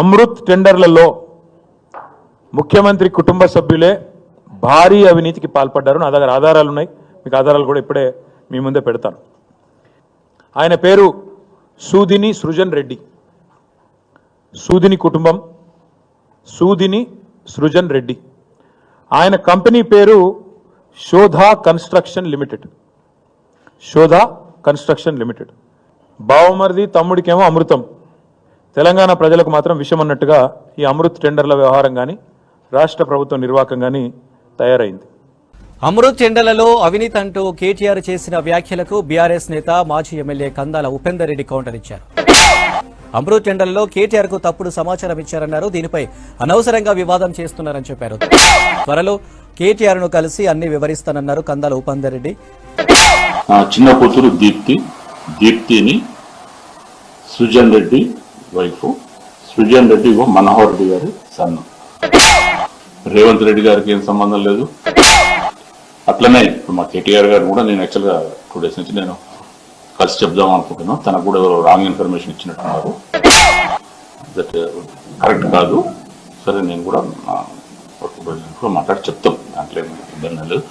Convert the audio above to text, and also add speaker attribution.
Speaker 1: అమృత్ టెండర్లలో ముఖ్యమంత్రి కుటుంబ సభ్యులే భారీ అవినీతికి పాల్పడ్డారు. నా దగ్గర ఆధారాలు ఉన్నాయి మీకు ఆధారాలు కూడా ఇప్పుడే మీ ముందే పెడతాను. ఆయన పేరు సూదిని సృజన్ రెడ్డి. సూదిని కుటుంబం సూదిని సృజన్ రెడ్డి. ఆయన కంపెనీ పేరు Shodha construction limited. Shodha construction limited. బావమరిది తమ్ముడికేమో అమృతం. తెలంగాణ ప్రజలకు మాత్రం విషం అన్నట్టుగా ఈ అమృత్ టెండర్ల వ్యవహారం కానీ రాష్ట్ర ప్రభుత్వం నిర్వాహకం కానీ తయారైంది.
Speaker 2: అమృత్ టెండర్లలో అవినీతి అంటూ కేటీఆర్ చేసిన వ్యాఖ్యలకు బీఆర్ఎస్ నేత మాజీ ఎమ్మెల్యే కందాల ఉపేందర్ రెడ్డి కౌంటర్ ఇచ్చారు. అమృత్ టెండర్లలో కేటీఆర్కు తప్పుడు సమాచారం ఇచ్చారన్నారు. దీనిపై అనవసరంగా వివాదం చేస్తున్నారని చెప్పారు. త్వరలో కేటీఆర్ను కలిసి అన్ని వివరిస్తానన్నారు కందాల ఉపేందర్ రెడ్డి.
Speaker 3: ఆ చిన్న కూతురు దీప్తి దీప్తిని సృజన్ రెడ్డి వైఫ్ సృజన్ రెడ్డి ఇగో మనోహర్ రెడ్డి గారి సన్ను. రేవంత్ రెడ్డి గారికి ఏం సంబంధం లేదు. అట్లనే ఇప్పుడు మా కేటీఆర్ గారు కూడా నేను యాక్చువల్గా టూ డేస్ నుంచి నేను కలిసి చెప్దాం అనుకుంటున్నాను. తనకు కూడా రాంగ్ ఇన్ఫర్మేషన్ ఇచ్చినట్టున్నారు. దట్ కరెక్ట్ uh, కాదు. సరే నేను కూడా మాట్లాడి చెప్తాం. దాంట్లో ఇబ్బంది లేదు.